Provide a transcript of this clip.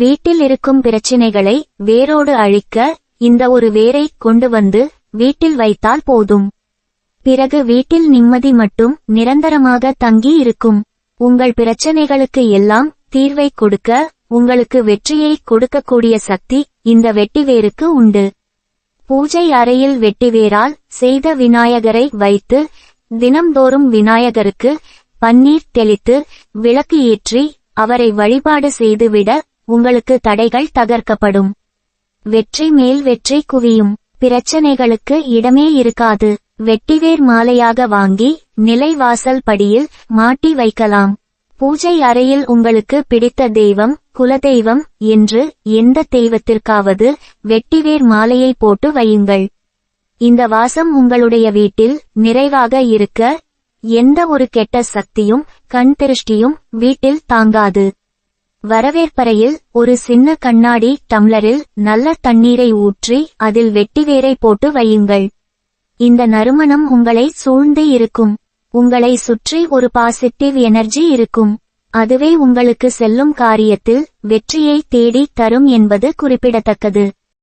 வீட்டில் இருக்கும் பிரச்சினைகளை வேரோடு அழிக்க இந்த ஒரு வேரை கொண்டு வந்து வீட்டில் வைத்தால் போதும். பிறகு வீட்டில் நிம்மதி மட்டும் நிரந்தரமாக தங்கி இருக்கும். உங்கள் பிரச்சனைகளுக்கு எல்லாம் தீர்வை கொடுக்க உங்களுக்கு வெற்றியை கொடுக்கக்கூடிய சக்தி இந்த வெட்டிவேருக்கு உண்டு. பூஜை அறையில் வெட்டிவேரால் செய்த விநாயகரை வைத்து தினம்தோறும் விநாயகருக்கு பன்னீர் தெளித்து விளக்கு ஏற்றி அவரை வழிபாடு செய்துவிட உங்களுக்கு தடைகள் தகர்க்கப்படும். வெற்றி மேல் வெற்றி குவியும். பிரச்சனைகளுக்கு இடமே இருக்காது. வெட்டிவேர் மாலையாக வாங்கி நிலைவாசல் படியில் மாட்டி வைக்கலாம். பூஜை அறையில் உங்களுக்கு பிடித்த தெய்வம் குலதெய்வம் என்று எந்த தெய்வத்திற்காவது வெட்டிவேர் மாலையை போட்டு வையுங்கள். இந்த வாசம் உங்களுடைய வீட்டில் நிறைவாக இருக்க எந்த ஒரு கெட்ட சக்தியும் கண் திருஷ்டியும் வீட்டில் தாங்காது. வரவேற்பறையில் ஒரு சின்ன கண்ணாடி டம்ளரில் நல்ல தண்ணீரை ஊற்றி அதில் வெட்டிவேரை போட்டு வையுங்கள். இந்த நறுமணம் உங்களை சூழ்ந்து இருக்கும். உங்களை சுற்றி ஒரு பாசிட்டிவ் எனர்ஜி இருக்கும். அதுவே உங்களுக்கு செல்லும் காரியத்தில் வெற்றியை தேடி தரும் என்பது குறிப்பிடத்தக்கது.